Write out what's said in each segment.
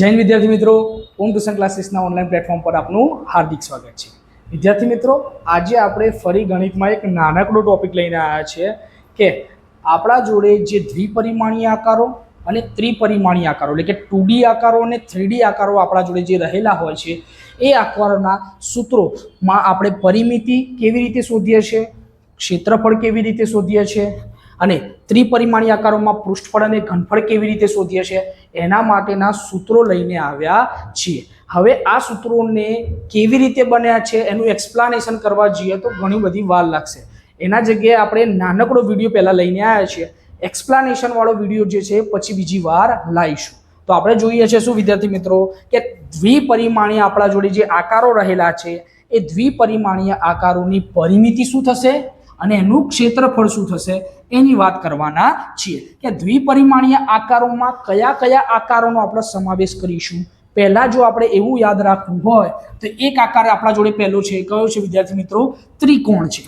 જૈન વિદ્યાર્થી મિત્રો. ઓમ ટ્યુશન ક્લાસીસના ઓનલાઈન પ્લેટફોર્મ પર આપનું હાર્દિક સ્વાગત છે. વિદ્યાર્થી મિત્રો, આજે આપણે ફરી ગણિતમાં એક નાનકડો ટોપિક લઈને આવ્યા છીએ કે આપણા જોડે જે દ્વિપરિમાણીય આકારો અને ત્રિપરિમાણીય આકારો, એટલે કે ટુ આકારો અને થ્રી આકારો આપણા જોડે જે રહેલા હોય છે, એ આકારોના સૂત્રોમાં આપણે પરિમિતિ કેવી રીતે શોધીએ છીએ, ક્ષેત્રફળ કેવી રીતે શોધીએ છીએ અને ત્રિપરિમાણીય આકારોમાં પૃષ્ઠફળ અને ઘનફળ કેવી રીતે શોધીએ છીએ? એના માટેના સૂત્રો લઈને આવ્યા છીએ. હવે આ સૂત્રોને કેવી રીતે બન્યા છે એનું એક્સપ્લાનેશન કરવા જઈએ તો ઘણી બધી વાર લાગશે. એના જગ્યાએ આપણે નાનકડો વીડિયો પહેલાં લઈને આવ્યા છીએ. એક્સપ્લાનેશનવાળો વીડિયો જે છે પછી બીજી વાર લાવીશું. તો આપણે જોઈએ છે શું, વિદ્યાર્થી મિત્રો, કે દ્વિપરિમાણીય આપણા જોડે જે આકારો રહેલા છે, એ દ્વિપરિમાણીય આકારોની પરિમિતિ શું થશે? અને એનું ક્ષેત્રફળ શું થશે એની વાત કરવાના છીએ. કે દ્વિપરિમાણીય આકારોમાં કયા કયા આકારોનો આપણે સમાવેશ કરીશું? પહેલાં જો આપણે એવું યાદ રાખવું હોય, તો એક આકાર આપણા જોડે પહેલો છે કયો છે વિદ્યાર્થી મિત્રો? ત્રિકોણ છે.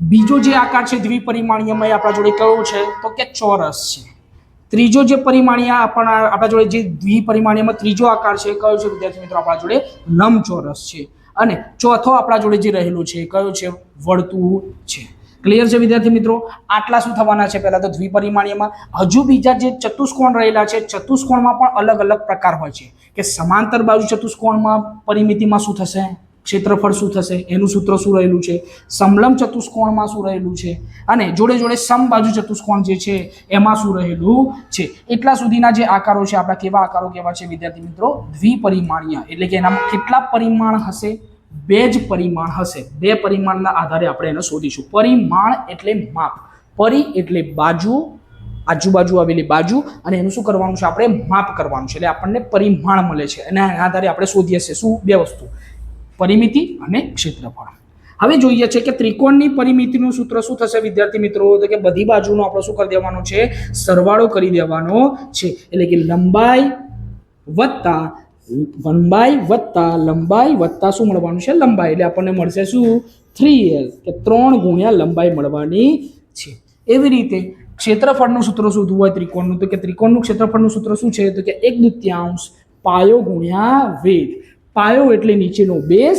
બીજો જે આકાર છે દ્વિપરિમાણીયમાં આપણા જોડે કયો છે? તો કે ચોરસ છે. ત્રીજો જે પરિમાણીય આપણા આપણા જોડે જે દ્વિપરિમાણીયમાં ત્રીજો આકાર છે કયો છે વિદ્યાર્થી મિત્રો? આપણા જોડે લંબચોરસ છે. અને ચોથો આપણા જોડે જે રહેલો છે કયો છે? વર્તુળ છે. ક્લિયર છે વિદ્યાર્થી મિત્રો? આટલા શું થવાના છે? પહેલાં તો દ્વિપરિમાણીયમાં. હજુ બીજા જે ચતુષ્કોણ રહેલા છે, ચતુષ્કોણમાં પણ અલગ અલગ પ્રકાર હોય છે. કે સમાંતર બાજુ ચતુષ્કોણમાં પરિમિતિમાં શું થશે? ક્ષેત્રફળ શું થશે? એનું સૂત્ર શું રહેલું છે? સમલમ ચતુષ્કોણમાં શું રહેલું છે? અને જોડે જોડે સમબાજુ ચતુષ્કોણ જે છે, એમાં શું રહેલું છે? એટલા સુધીના જે આકારો છે, આપણા કેવા આકારો કેવા છે વિદ્યાર્થી મિત્રો? દ્વિપરિમાણીય. એટલે કે એનામાં કેટલા પરિમાણ હશે? બે જ પરિમાણ હશે. બે પરિમાણના આધારે આપણે એને શોધીશું. પરિમાણ એટલે માપ. પરી એટલે બાજુ, આજુબાજુ આવેલી બાજુ, અને એનું શું કરવાનું છે? આપણે માપ કરવાનું છે. એટલે આપણને પરિમાણ મળે છે. અને એના આધારે આપણે શોધીએ છીએ શું? બે વસ્તુ. પરિમિતિ અને ક્ષેત્રફળ. હવે જોઈએ છે કે ત્રિકોણની પરિમિતિનું સૂત્ર શું થશે, વિદ્યાર્થી મિત્રો? તો કે બધી બાજુનો આપણે શું કરી દેવાનું છે? સરવાળો કરી દેવાનો છે. એટલે કે લંબાઈ વત્તા લંબાઈ વત્તા લંબાઈ વત્તા શું મળવાનું છે? લંબાઈ. એટલે આપણને મળશે શું? થ્રી એલ કે ત્રણ ગુણ્યા લંબાઈ મળવાની છે. એવી રીતે ક્ષેત્રફળનું સૂત્ર શોધવું હોય ત્રિકોણનું, તો કે ત્રિકોણનું ક્ષેત્રફળનું સૂત્ર શું છે? તો કે એક દૃત્યાંશ પાયો ગુણ્યા વેદ પાયો એટલે નીચેનો બેઝ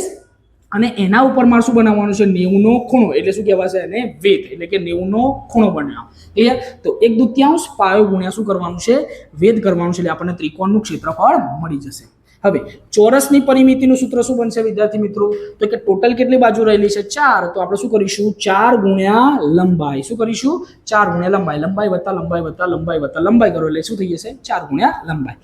અને એના ઉપર મારે શું બનાવવાનું છે? નેવુંનો ખૂણો. એટલે શું કહેવાશે એને? વેદ એટલે કે નેવુંનો ખૂણો બનાવ. ક્લિયર તો એક દૃત્યાંશ પાયો ગુણ્યા શું કરવાનું છે? વેદ કરવાનું છે. એટલે આપણને ત્રિકોણનું ક્ષેત્રફળ મળી જશે. હવે ચોરસની પરિમિતિનું સૂત્ર શું બનશે વિદ્યાર્થી મિત્રો? તો કે ટોટલ કેટલી બાજુ રહેલી છે? ચાર. તો આપણે શું કરીશું? ચાર ગુણ્યા લંબાઈ. શું કરીશું? ચાર ગુણ્યા લંબાઈ. લંબાઈ વત્તા લંબાઈ વત્તા લંબાઈ વત્તા લંબાઈ કરો એટલે શું થઈ જશે? ચાર ગુણ્યા લંબાઈ.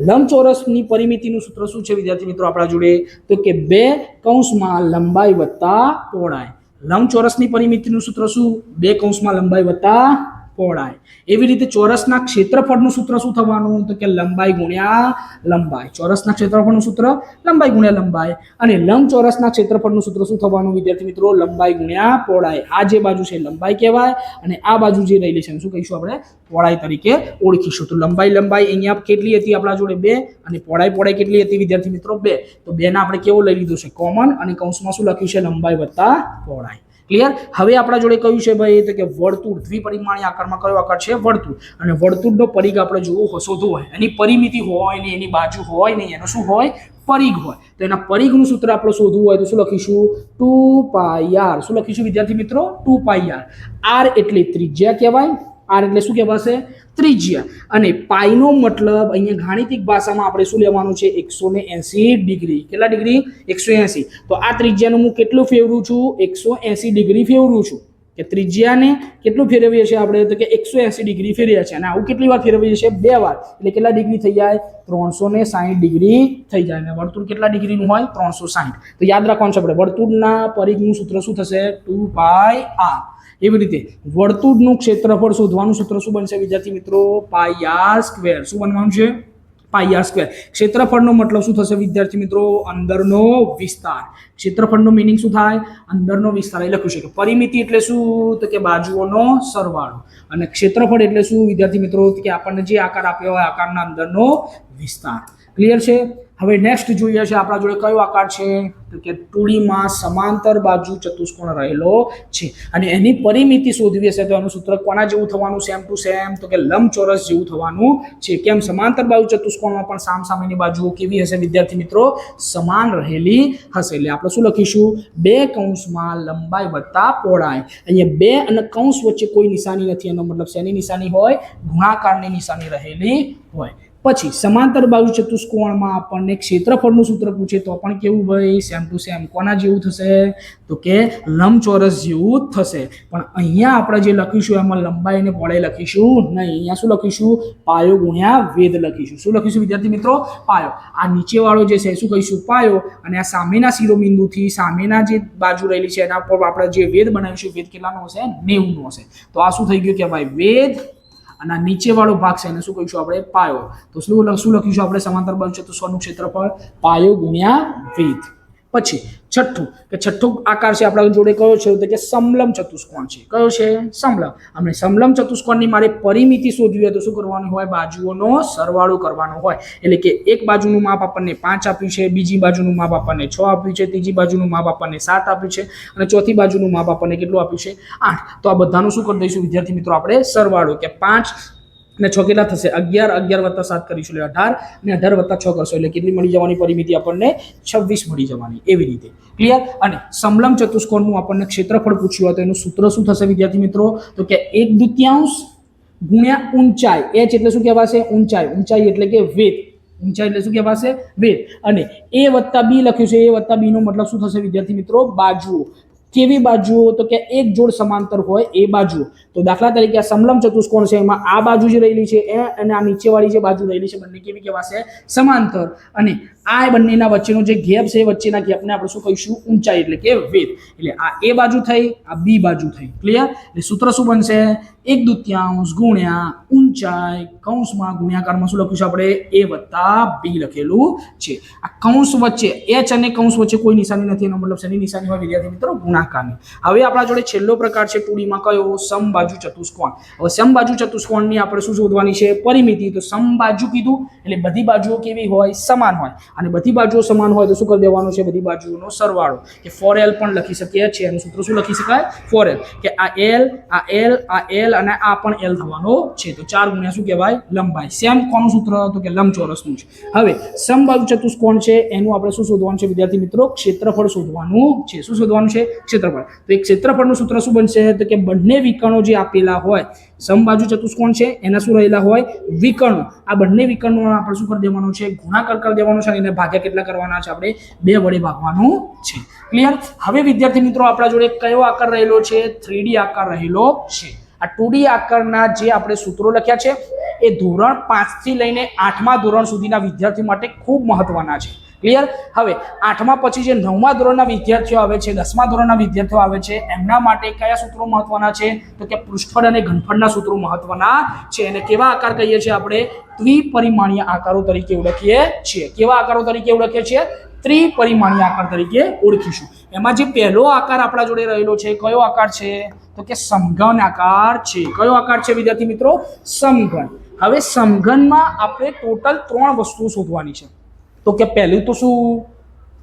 લંબચોરસની પરિમિતિનું સૂત્ર શું છે વિદ્યાર્થી મિત્રો આપણા જોડે? તો કે બે કૌંસમાં લંબાઈ વત્તા પહોળાઈ. લંબચોરસની પરિમિતિનું સૂત્ર શું? બે કૌંસમાં લંબાઈ વત્તા પહોળાઈ. એવી રીતે ચોરસના ક્ષેત્રફળનું સૂત્ર શું થવાનું? તો કે લંબાઈ ગુણ્યા લંબાઈ. ચોરસના ક્ષેત્રફળનું સૂત્ર લંબાઈ ગુણ્યા લંબાઈ. અને લંબચોરસના ક્ષેત્રફળનું સૂત્ર શું થવાનું? વિદ્યાર્થી મિત્રો, લંબાઈ ગુણ્યા પહોળાઈ. આ જે બાજુ છે લંબાઈ કહેવાય. અને આ બાજુ જે રહેલી છે શું કહીશું આપણે? પહોળાઈ તરીકે ઓળખીશું. તો લંબાઈ લંબાઈ અહીંયા કેટલી હતી આપણા જોડે? બે. અને પહોળાઈ પહોળાઈ કેટલી હતી વિદ્યાર્થી મિત્રો? બે. તો બેના આપણે કેવું લઈ લીધું છે? કોમન. અને કૌંસમાં શું લખ્યું છે? લંબાઈ વત્તા પહોળાઈ. ક્લિયર હવે આપણા જોડે કયું છે ભાઈ? તો કે વર્તુળ, દ્વિપરિમાણીય આકારમાં કયો આકાર છે? વર્તુળ. અને વર્તુળનો પરિઘ આપણે જોવો શોધવો હોય. એની પરિમિતિ હોય ને એની બાજુ હોય ને એનો શું હોય? પરિઘ હોય. તો એના પરિઘનું સૂત્ર આપણે શોધવું હોય તો શું લખીશું? Two pi r. શું લખીશું વિદ્યાર્થી મિત્રો? Two pi R. આર એટલે ત્રિજ્યા કહેવાય. આર એટલે શું કહેવાશે? ત્રિજ્યા. અને પાઈનો મતલબ અહીંયા ગાણિતિક ભાષામાં આપણે શું લેવાનું છે? એકસો ને એંસી ડિગ્રી. કેટલા ડિગ્રી? એકસો એંસી. તો આ ત્રિજ્યાનું હું કેટલું ફેરવું છું? એકસો એંસી ડિગ્રી ફેરવું છું. કે ત્રિજ્યાને કેટલું ફેરવીએ છીએ આપણે? તો કે એકસો એંસી ડિગ્રી ફેરવ્યા છીએ. અને આવું કેટલી વાર ફેરવીએ છીએ? બે વાર. એટલે કેટલા ડિગ્રી થઈ જાય? ત્રણસો ને સાહીઠ ડિગ્રી થઈ જાય. અને વર્તુળ કેટલા ડિગ્રીનું હોય? ત્રણસો સાહીઠ. તો યાદ રાખવાનું છે આપણે. વર્તુળના પરિઘનું સૂત્ર શું થશે? Two pi r. એવી રીતે વર્તુળનું ક્ષેત્રફળ શોધવાનું સૂત્ર શું બનશે વિદ્યાર્થી મિત્રો? પાયા સ્ક્વેર. શું બનવાનું છે? પાયા સ્ક્વેર. ક્ષેત્રફળનો મતલબ શું થશે વિદ્યાર્થી મિત્રો? અંદરનો વિસ્તાર. ક્ષેત્રફળનો મિનિંગ શું થાય? અંદરનો વિસ્તાર. એ લખ્યું છે કે પરિમિતિ એટલે શું? તો કે બાજુઓનો સરવાળો. અને ક્ષેત્રફળ એટલે શું વિદ્યાર્થી મિત્રો? કે આપણને જે આકાર આપ્યો હોય આકારના અંદરનો વિસ્તાર. ક્લિયર છે? હવે નેક્સ્ટ જોઈએ છે આપણા જોડે કયો આકાર છે? તો કે ટુડીમાં સમાંતર બાજુ ચતુષ્કોણ રહેલો છે. અને એની પરિમિતિ શોધવી હશે તો એનું સૂત્ર કોના જેવું થવાનું? સેમ ટુ સેમ તો કે લંબચોરસ જેવું થવાનું છે. કેમ? સમાંતર બાજુ ચતુષ્કોણમાં પણ સામ સામેની બાજુઓ કેવી હશે વિદ્યાર્થી મિત્રો? સમાન રહેલી હશે. એટલે આપણે શું લખીશું? બે કૌંસમાં લંબાઈ વત્તા પહોળાઈ. અહીંયા બે અને કૌંસ વચ્ચે કોઈ નિશાની નથી. એનો મતલબ શેની નિશાની હોય? ગુણાકારની નિશાની રહેલી હોય. પછી સમાંતર બાજુ ચતુષ્કોણમાં આપણને ક્ષેત્રફળનું સૂત્ર પૂછે તો પણ કેવું ભાઈ? સેમ ટુ સેમ કોના જેવું થશે? તો કે લંબચોરસ જેવું થશે. પણ અહીંયા આપણે જે લખીશું, એમાં લંબાઈ અને પહોળાઈ લખીશું નહીં. અહીંયા શું લખીશું? પાયો ગુણ્યા વેદ લખીશું. શું લખીશું વિદ્યાર્થી મિત્રો? પાયો. આ નીચેવાળો જે છે, શું કહીશું? પાયો. અને આ સામેના શિરોબિંદુથી સામેના જે બાજુ રહેલી છે, એના પર આપણે જે વેદ બનાવીશું વેદ કેટલાનો હશે? નેવુંનો હશે. તો આ શું થઈ ગયું કે ભાઈ વેદ અને આ નીચેવાળો ભાગ છે, એને શું કહીશું આપણે? પાયો. તો શું શું લખીશું આપણે? સમાંતર બાજુ ચતુષ્કોણનું ક્ષેત્રફળ પાયો ગુણ્યા વેદ પછી છઠ્ઠું, કે છઠ્ઠું આકાર છે આપણા જોડે કયો છે? તો કે સમલમ ચતુષ્કોણ છે. કયો છે? સમલમ. અને સમલમ ચતુષ્કોણની મારે પરિમિતિ શોધવી હોય તો શું કરવાનું હોય? બાજુઓનો સરવાળો કરવાનો હોય. એટલે કે એક બાજુનું માપ આપણને પાંચ આપ્યું છે, બીજી બાજુનું માપ આપણને છ આપ્યું છે, ત્રીજી બાજુનું માપ આપણને સાત આપ્યું છે, અને ચોથી બાજુનું માપ આપણને કેટલું આપ્યું છે? આઠ. તો આ બધાનું શું કરી દઈશું? વિદ્યાર્થી મિત્રો, આપણે સરવાળો કે પાંચ અને છ કેટલા થશે? અગિયાર અગિયાર વત્તા સાત કરીશું એટલે અઢાર અને અઢાર વત્તા છ કરશો એટલે કેટલી મળી જવાની પરિમિતિ આપણને છવ્વીસ મળી જવાની, એવી રીતે. ક્લિયર અને સમલમ ચતુષ્કોણનું આપણને ક્ષેત્રફળ પૂછ્યું હોય તો એનું સૂત્ર શું થશે વિદ્યાર્થી મિત્રો? તો કે એક દુત્યાંશ ગુણ્યા ઊંચાઈ એચ એટલે શું કહેવાશે? ઊંચાઈ. ઊંચાઈ એટલે કે વેદ ઊંચાઈ એટલે શું કહેવાશે? વેદ અને એ વત્તા બી લખ્યું છે એ વત્તા બીનો મતલબ શું થશે વિદ્યાર્થી મિત્રો? બાજુઓ કેવી બાજુઓ? તો કે એક જોડ સમાંતર હોય એ બાજુ તો દાખલા તરીકે આ સમલમ ચતુષ્કોણ છે, એમાં આ બાજુ જે રહેલી છે, એ અને આ નીચેવાળી જે બાજુ રહેલી છે, બંને કેવી કહેવાશે? સમાંતર. અને આ બંનેના વચ્ચેનો જે ગેપ છે વચ્ચેના ગેપને આપણે શું કહીશું? ઊંચાઈ એટલે કે વેદ એટલે આ એ બાજુ થઈ, આ બી બાજુ થઈ. ક્લિયર એટલે સૂત્ર શું બનશે? એક દુત્યાંશ ગુણ્યા ઊંચાઈ કૌંસમાં ગુણ્યાકારમાં શું લખ્યું છે આપણે? એ વત્તા બી લખેલું છે. આ કૌંસ વચ્ચે એચ અને કૌંસ વચ્ચે કોઈ નિશાની નથી, એનો મતલબ શેની નિશાની હોય વિદ્યાર્થી મિત્રો? ગુણાકારની. હવે આપણા જોડે છેલ્લો પ્રકાર છે ટુડીમાં કયો? સમબાજુ ચતુષ્કોણ. હવે સમબાજુ ચતુષ્કોણની આપણે શું શોધવાની છે? પરિમિતિ. તો સમબાજુ કીધું, એટલે બધી બાજુઓ કેવી હોય? સમાન હોય. અને બધી બાજુઓ સમાન હોય તો શું કરી દેવાનું છે? બધી બાજુઓનો સરવાળો. કે ફોર એલ પણ લખી શકીએ છીએ. એનું સૂત્ર શું લખી શકાય? ફોર એલ કે આ એલ આ એલ આ એલ અને આ પણ એલ થવાનો છે. તો ચાર ગુણ્યા શું કહેવાય? લંબાઈ. સેમ કોનું સૂત્ર તો કે લંબચોરસનું છે. હવે સમબાજુ ચતુષ્કોણ છે? એનું આપણે શું શોધવાનું છે વિદ્યાર્થી મિત્રો? ક્ષેત્રફળ શોધવાનું છે. શું શોધવાનું છે? ક્ષેત્રફળ. તો એક ક્ષેત્રફળનું સૂત્ર શું બનશે? તો કે બંને વિકર્ણો જે આપેલા હોય સમબાજુ ચતુષ્કોણ છે, એના શું રહેલા હોય? વિકર્ણો. આ બંને વિકર્ણો આપણે શું કરી દેવાનું છે? ગુણાકાર કરી દેવાનો છે અને એને ભાગ્યા કેટલા કરવાના છે? આપણે બે વડે ભાગવાનું છે. ક્લિયર હવે વિદ્યાર્થી મિત્રો, આપણા જોડે કયો આકાર રહેલો છે? થ્રીડી આકાર રહેલો છે. આ ટુ આકારના જે આપણે સૂત્રો લખ્યા છે, એ ધોરણ પાંચથી લઈને આઠમા ધોરણ સુધીના વિદ્યાર્થીઓ માટે ખૂબ મહત્વના છે. ક્લિયર હવે, આઠમા પછી જે નવમા ધોરણના વિદ્યાર્થીઓ આવે છે, દસમા ધોરણના વિદ્યાર્થીઓ આવે છે, એમના માટે કયા સૂત્રો મહત્વના છે? તો કે પૃષ્ઠફળ અને ઘનફળના સૂત્રો મહત્વના છે. અને કેવા આકાર કહીએ છીએ આપણે? ત્રિપરિમાણીય આકારો તરીકે ઓળખીએ છીએ. કેવા આકારો તરીકે ઓળખીએ છીએ? ત્રિપરિમાણીય આકાર તરીકે ઓળખીશું. એમાં જે પહેલો આકાર આપણા જોડે રહેલો છે, કયો આકાર છે? તો કે સમઘન આકાર છે. કયો આકાર છે વિદ્યાર્થી મિત્રો? સમઘન. હવે સમઘનમાં આપણે ટોટલ ત્રણ વસ્તુ શોધવાની છે. તો કે પહેલું તો શું?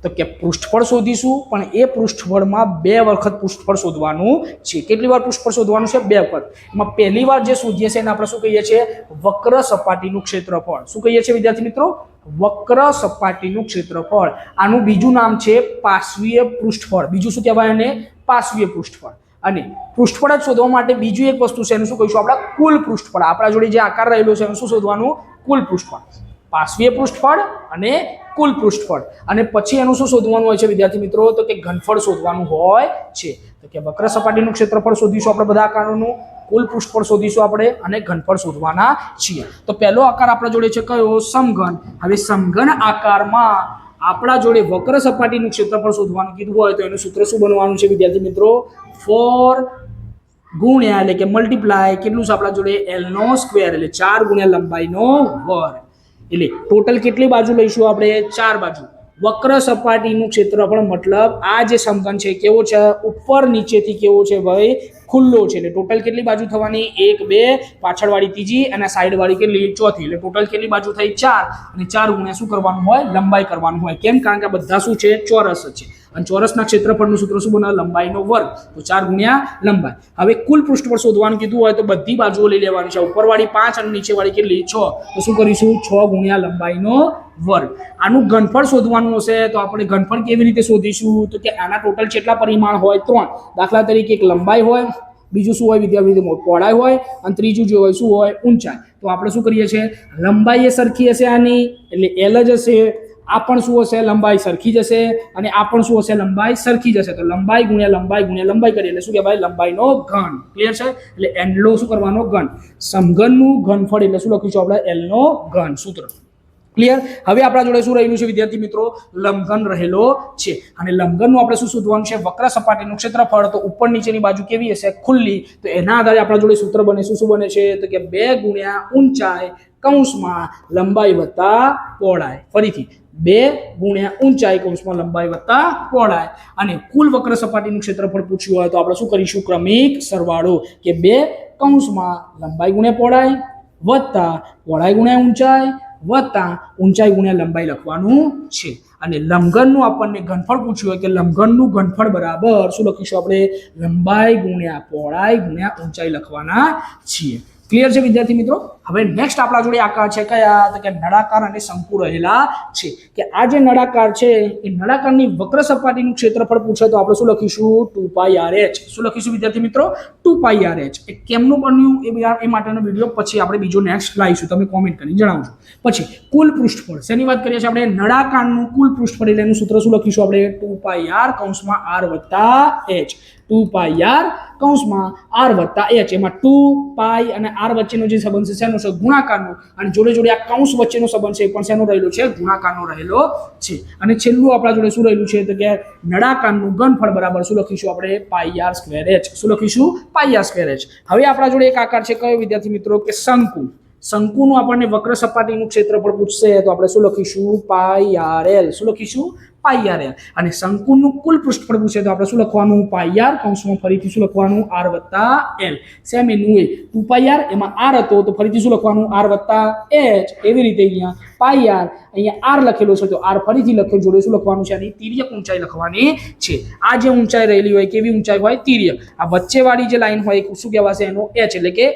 તો કે પૃષ્ઠફળ શોધીશું, પણ એ પૃષ્ઠફળમાં બે વખત પૃષ્ઠફળ શોધવાનું છે. કેટલી વાર પૃષ્ઠફળ શોધવાનું છે? બે વખત. એમાં પહેલી વાર જે શોધીએ છીએ એને આપણે શું કહીએ છીએ? વક્ર સપાટીનું ક્ષેત્રફળ. શું કહીએ છીએ વિદ્યાર્થી મિત્રો? વક્ર સપાટીનું ક્ષેત્રફળ. આનું બીજું નામ છે પાશ્વીય પૃષ્ઠફળ. બીજું શું કહેવાય એને? પાશ્વીય પૃષ્ઠફળ. અને પૃષ્ઠફળ જ શોધવા માટે બીજું એક વસ્તુ છે, એનું શું કહીશું? આપણા કુલ પૃષ્ઠફળ. આપણા જોડે જે આકાર રહેલો છે, એનું શું શોધવાનું? કુલ પૃષ્ઠફળ. પાશ્વીય પૃષ્ઠફળ અને કુલ પૃષ્ઠફળ. અને પછી એનું શું શોધવાનું હોય છે, વિદ્યાર્થી મિત્રો? તો કે ઘનફળ શોધવાનું હોય છે. તો કે વક્ર સપાટીનું ક્ષેત્રફળ શોધીશું આપણે બધા આકારોનું. કુલ પૃષ્ઠફળ શોધીશું આપણે અને ઘનફળ શોધવાના છીએ. તો પહેલો આકાર આપણા જોડે છે કયો? સમઘન. હવે સમઘન આકારમાં આપણા જોડે વક્ર સપાટીનું ક્ષેત્રફળ શોધવાનું કીધું હોય તો એનું સૂત્ર શું બનવાનું છે, વિદ્યાર્થી મિત્રો? ફોર ગુણ્યા એટલે કે મલ્ટીપ્લાય કેટલું છે આપણા જોડે? એલ નો સ્ક્વેર એટલે ચાર ગુણ્યા લંબાઈનો વર્ગ. એટલે ટોટલ કેટલી બાજુ લઈશું આપણે? ચાર બાજુ. વક્ર સપાટીનું ક્ષેત્રફળ મતલબ આ જે સમઘન છે કેવો છે? ઉપર નીચેથી કેવો છે ભાઈ? ખુલ્લો છે. એટલે ટોટલ કેટલી બાજુ થવાની? એક, બે, પાછળવાળી ત્રીજી અને સાઈડવાળી કેટલી ચોથી. એટલે ટોટલ કેટલી બાજુ થઈ? ચાર. અને ચાર ગુણ્યા શું કરવાનું હોય? લંબાઈ કરવાનું હોય. કેમ? કારણ કે બધા શું છે? ચોરસ છે. અને ચોરસના ક્ષેત્રફળનું સૂત્ર શું બનાવે? લંબાઈનો વર્ગ. તો ચાર ગુણ્યા લંબાઈ. હવે કુલ પૃષ્ઠફળ શોધવાનું કીધું હોય તો બધી બાજુઓ લઈ લેવાની છે. ઉપરવાળી પાંચ અને નીચેવાળી કેટલી? છ. તો શું કરીશું? છ ગુણ્યા લંબાઈનો વર્ગ. આનું ઘનફળ શોધવાનું હશે તો આપણે ઘનફળ કેવી રીતે શોધીશું? તો કે આના ટોટલ કેટલા પરિમાણ હોય? ત્રણ. દાખલા તરીકે એક લંબાઈ હોય, બીજું શું હોય? વિદ્યાર્થી પહોળાઈ હોય અને ત્રીજું જે હોય, શું હોય? ઊંચાઈ. તો આપણે શું કરીએ છીએ? લંબાઈ એ સરખી હશે આની? એટલે એલ જ હશે. આ પણ શું હશે? લંબાઈ સરખી જશે અને આ પણ શું હશે? લંબાઈ સરખી જશે. તો લંબાઈ ગુણ્યા લંબાઈ ગુણ્યા લંબાઈ કરીએ. એટલે શું કહેવાય? લંબાઈનો ઘન. ક્લિયર છે? એટલે એનલો શું કરવાનો? ઘન. સમઘનનું ઘનફળ એટલે શું લખીશું આપણે? એલનો ઘન સૂત્ર. ક્લિયર હવે આપણા જોડે શું રહેલું છે, વિદ્યાર્થી મિત્રો? લંબઘન રહેલો છે. અને લંબઘનનું આપણે શું શોધવાનું છે? વક્ર સપાટીનું ક્ષેત્રફળ, તો ઉપર નીચેની બાજુ કેવી હશે? ખુલ્લી. તો એના આધારે આપણા જોડે સૂત્ર બને, શું શું બને છે? તો કે બે ગુણ્યા ઊંચાઈ કૌંસમાં લંબાઈ વત્તા પહોળાઈ. ફરીથી, બે ગુણ્યા ઊંચાઈ કૌંસમાં લંબાઈ વત્તા પહોળાઈ. અને કુલ વક્ર સપાટીનું ક્ષેત્રફળ પૂછ્યું હોય તો આપણે શું કરીશું? ક્રમિક સરવાળો. કે બે કૌંસમાં લંબાઈ ગુણ્યા પહોળાઈ વત્તા પહોળાઈ ગુણ્યા ઊંચાઈ વત્તા ઊંચાઈ ગુણ્યા લંબાઈ લખવાનું છે. અને લંબઘનનું આપણને ઘનફળ પૂછ્યું હોય કે લંબઘનનું ઘનફળ બરાબર શું લખીશું આપણે? લંબાઈ ગુણ્યા પહોળાઈ ગુણ્યા ઊંચાઈ લખવાના છીએ. ક્લિયર છે વિદ્યાર્થી મિત્રો? હવે નેક્સ્ટ આપણા જોડે આકાર છે કયા? તો કે નળાકાર અને શંકુ રહેલા છે. કે આ જે નળાકાર છે, એ નળાકારની વક્ર સપાટીનું ક્ષેત્રફળ પૂછે તો આપણે શું લખીશું? Two pi r h. શું લખીશું વિદ્યાર્થી મિત્રો? Two pi r h. એ કેમનું બન્યું? એ એ માટેનો વીડિયો. પછી આપણે બીજો નેક્સ્ટ લાવીશું. તમે કોમેન્ટ કરીને જણાવજો. પછી કુલ પૃષ્ઠફળ. શેની વાત કરીએ છીએ આપણે? નળાકારનું કુલ પૃષ્ઠફળ એટલે એનું સૂત્ર શું લખીશું આપણે? ટુ પાઈ આર કૌંસમાં આર વત્તા એચ. ટુ પાઈ આર કૌંસમાં આર વત્તા એચ એમાં ટુ પાઈ અને આર વચ્ચેનો જે સંબંધ છે શેનો છે? ગુણાકારનો. અને જોડે જોડે આ કૌંસ વચ્ચેનો સંબંધ છે એ પણ શેનો રહેલો છે? ગુણાકારનો રહેલો છે. અને છેલ્લું આપણા જોડે શું રહેલું છે? તો કે નળાકારનું ઘનફળ બરાબર શું લખીશું આપણે? Pi r square h. શું લખીશું? Pi r square h. હવે આપણા જોડે એક આકાર છે. કયો વિદ્યાર્થી મિત્રો? કે શંકુ. શંકુનું આપણને વક્ર સપાટીનું ક્ષેત્રફળ પૂછશે તો આપણે શું લખીશું? Pi r l. શું લખીશું? પાઈ આર એલ અને શંકુનું કુલ પૃષ્ઠફળ પૂછે તો આપણે શું લખવાનું? પાઈ આર કૌંસમાં ફરીથી શું લખવાનું? આર વત્તા એલ. સેમ એનું એ. ટુ પાઈ આર એમાં આર હતો, તો ફરીથી શું લખવાનું? આર વત્તા એચ. એવી રીતે અહીંયા પાઈ આર અહીંયા આર લખેલો છે, તો આર ફરીથી લખેલ જોડે શું લખવાનું છે? આની તિર્યક ઊંચાઈ લખવાની છે. આ જે ઊંચાઈ રહેલી હોય, કેવી ઊંચાઈ હોય? તિર્યક. આ વચ્ચેવાળી જે લાઈન હોય શું કહેવાશે? એનો એચ, એટલે કે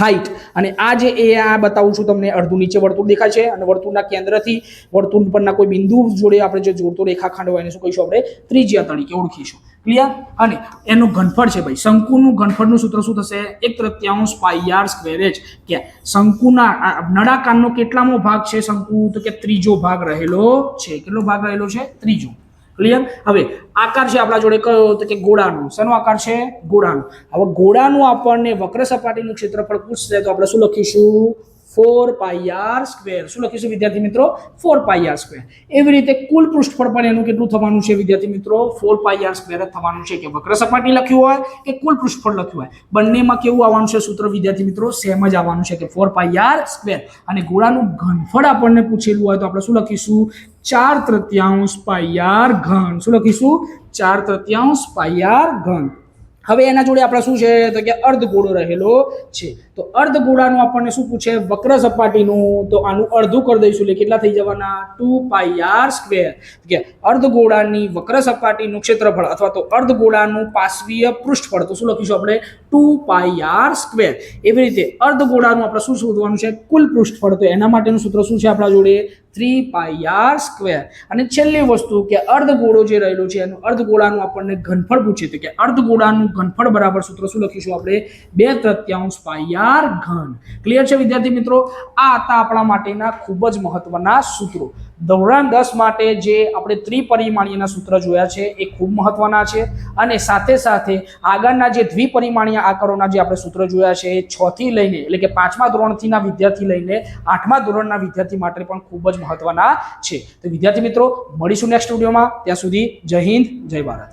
હાઈટ અને આ જે એ આ બતાવું છું તમને, અડધું નીચે વર્તુળ દેખાય છે અને વર્તુળના કેન્દ્રથી વર્તુળ પરના કોઈ બિંદુ જોડે આપણે જે જોડતો રેખાખંડ હોય એને શું કહીશું આપણે? ત્રિજ્યા તરીકે ઓળખીશું. ક્લિયર અને એનું ઘનફળ છે ભાઈ, શંકુનું ઘનફળનું સૂત્ર શું થશે? એક તૃત્યાંશ પાઈ આર સ્ક્વેર એચ કે શંકુના નળાકારનો કેટલામો ભાગ છે શંકુ? તો કે ત્રીજો ભાગ રહેલો છે. કેટલો ભાગ રહેલો છે? ત્રીજો. ક્લિયર હવે, આકાર છે આપણા જોડે કયો? તો કે ગોળાનો. શેનો આકાર છે? ગોળાનો. હવે ગોળાનું આપણને વક્ર સપાટીનું ક્ષેત્રફળ પૂછશે તો આપણે શું લખીશું? Four pi r square. શું લખીશું વિદ્યાર્થી મિત્રો? Four pi r square. એવી રીતે કુલ પૃષ્ઠફળ પણ એનું કેટલું થવાનું છે વિદ્યાર્થી મિત્રો? ફોર પાઈ આર સ્ક્વેર થવાનું છે કે વક્ર સપાટી લખ્યું હોય કે કુલ પૃષ્ઠફળ લખ્યું હોય? બંનેમાં કેવું આવવાનું છે સૂત્ર વિદ્યાર્થી મિત્રો? સેમ જ આવવાનું છે કે ફોર પાઈ આર સ્ક્વેર. અને ગોળાનું ઘનફળ આપણને પૂછેલું હોય તો આપણે શું લખીશું? ચાર તૃતીયાંશ પાઈ આર ઘન. શું લખીશું? ચાર તૃતીયાંશ પાઈ આર ઘન. હવે એના જોડે આપણે શું છે? તો કે અર્ધ ગોળો રહેલો છે. તો અર્ધગોળાનું આપણને શું પૂછે? વક્ર સપાટીનું. તો આનું અડધું કરી દઈશું. એટલે કેટલા થઈ જવાના? Two pi r square. કે અર્ધગોળાની વક્ર સપાટીનું ક્ષેત્રફળ અથવા તો અર્ધગોળાનું પાશ્વીય પૃષ્ઠફળ. તો શું લખીશું આપણે? Two pi r square. એવી રીતે અર્ધગોળાનું આપણે શું શોધવાનું છે? કુલ પૃષ્ઠફળ. તો એના માટેનું સૂત્ર શું છે આપણા જોડે? Three pi r square. અને છેલ્લી વસ્તુ કે અર્ધગોળો જે રહેલો છે, એનું અર્ધગોળાનું આપણને ઘનફળ પૂછે. તો કે અર્ધગોળાનું ઘનફળ બરાબર સૂત્ર શું લખીશું આપણે? બે તૃત્યાંશ પાઈ આર ઘન. ક્લિયર છે વિદ્યાર્થી મિત્રો? આ હતા આપણા માટેના ખૂબ જ મહત્વના સૂત્રો. ધોરણ દસ માટે જે આપણે ત્રિપરિમાણીયના સૂત્ર જોયા છે, એ ખૂબ મહત્વના છે. અને સાથે સાથે આગળના જે દ્વિપરિમાણીય આકારોના જે આપણે સૂત્ર જોયા છે, એ છથી લઈને, એટલે કે પાંચમા ધોરણથીના વિદ્યાર્થી લઈને આઠમા ધોરણના વિદ્યાર્થી માટે પણ ખૂબ જ મહત્વના છે. તો વિદ્યાર્થી મિત્રો, મળીશું નેક્સ્ટ વિડીયોમાં ત્યાં સુધી જય હિન્દ, જય ભારત.